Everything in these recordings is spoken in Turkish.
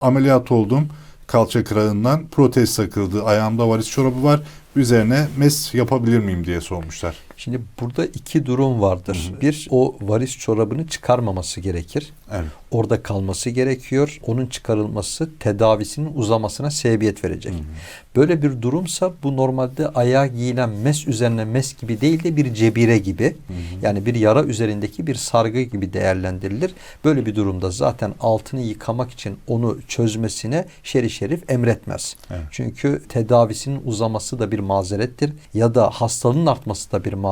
Ameliyat oldum. Kalça kırağından protez takıldı. Ayağımda varis çorabı var. Üzerine mes yapabilir miyim diye sormuşlar. Şimdi burada iki durum vardır. Bir, o varis çorabını çıkarmaması gerekir. Evet. Orada kalması gerekiyor. Onun çıkarılması tedavisinin uzamasına sebebiyet verecek. Böyle bir durumsa bu normalde ayağa giyilen mes üzerine mes gibi değil de bir cebire gibi. Yani bir yara üzerindeki bir sargı gibi değerlendirilir. Böyle bir durumda zaten altını yıkamak için onu çözmesine şerif şerif emretmez. Evet. Çünkü tedavisinin uzaması da bir mazerettir ya da hastalığın artması da bir mazerettir.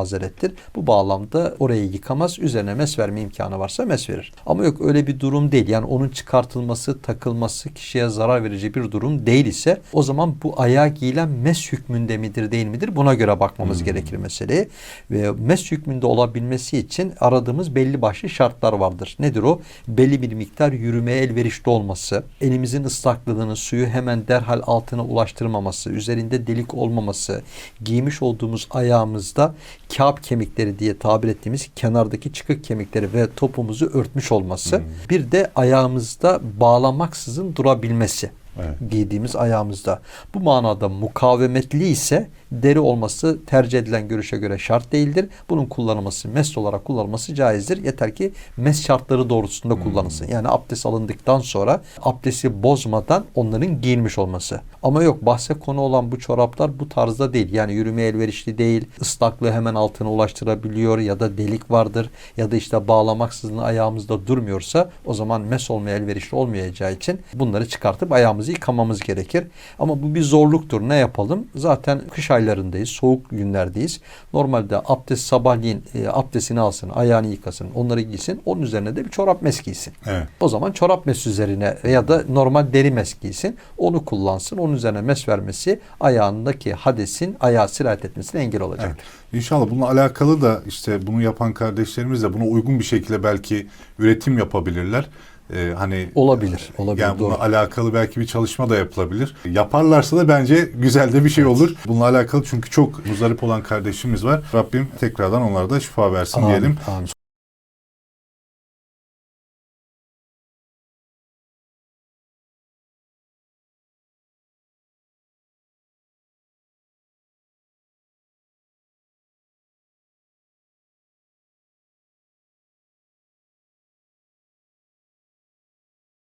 Bu bağlamda orayı yıkamaz, üzerine mes verme imkanı varsa mes verir. Ama yok öyle bir durum değil. Yani onun çıkartılması, takılması kişiye zarar verici bir durum değil ise o zaman bu ayağa giyilen mes hükmünde midir değil midir buna göre bakmamız gerekir meseleye. Ve mes hükmünde olabilmesi için aradığımız belli başlı şartlar vardır. Nedir o? Belli bir miktar yürümeye elverişli olması, elimizin ıslaklığını suyu hemen derhal altına ulaştırmaması, üzerinde delik olmaması, giymiş olduğumuz ayağımızda kağıt kemikleri diye tabir ettiğimiz kenardaki çıkık kemikleri ve topumuzu örtmüş olması. Bir de ayağımızda bağlamaksızın durabilmesi. Evet. Giydiğimiz ayağımızda. Bu manada mukavemetli ise deri olması tercih edilen görüşe göre şart değildir. Bunun kullanılması, mes olarak kullanılması caizdir. Yeter ki mes şartları doğrultusunda kullanılsın. Yani abdest alındıktan sonra abdesti bozmadan onların giyilmiş olması. Ama yok bahse konu olan bu çoraplar bu tarzda değil. Yani yürümeye elverişli değil. Islaklığı hemen altına ulaştırabiliyor ya da delik vardır ya da işte bağlamaksızın ayağımızda durmuyorsa o zaman mes olmaya elverişli olmayacağı için bunları çıkartıp ayağımızı yıkamamız gerekir. Ama bu bir zorluktur. Ne yapalım? Zaten kış aylarındayız, soğuk günlerdeyiz. Normalde abdest sabahleyin e, abdestini alsın, ayağını yıkasın, onları giysin. Onun üzerine de bir çorap mes giysin. Evet. O zaman çorap mes üzerine ya da normal deri mes giysin. Onu kullansın. Onun üzerine mes vermesi ayağındaki hadesin ayağı sirayet etmesine engel olacak. Evet. İnşallah bununla alakalı da işte bunu yapan kardeşlerimiz de buna uygun bir şekilde belki üretim yapabilirler. Ee, hani Olabilir, olabilir, Yani bununla doğru. alakalı belki bir çalışma da yapılabilir. Yaparlarsa da bence güzel de bir şey olur. Bununla alakalı çünkü çok muzdarip olan kardeşimiz var. Rabbim tekrardan onlara da şifa versin Amin, diyelim. amin.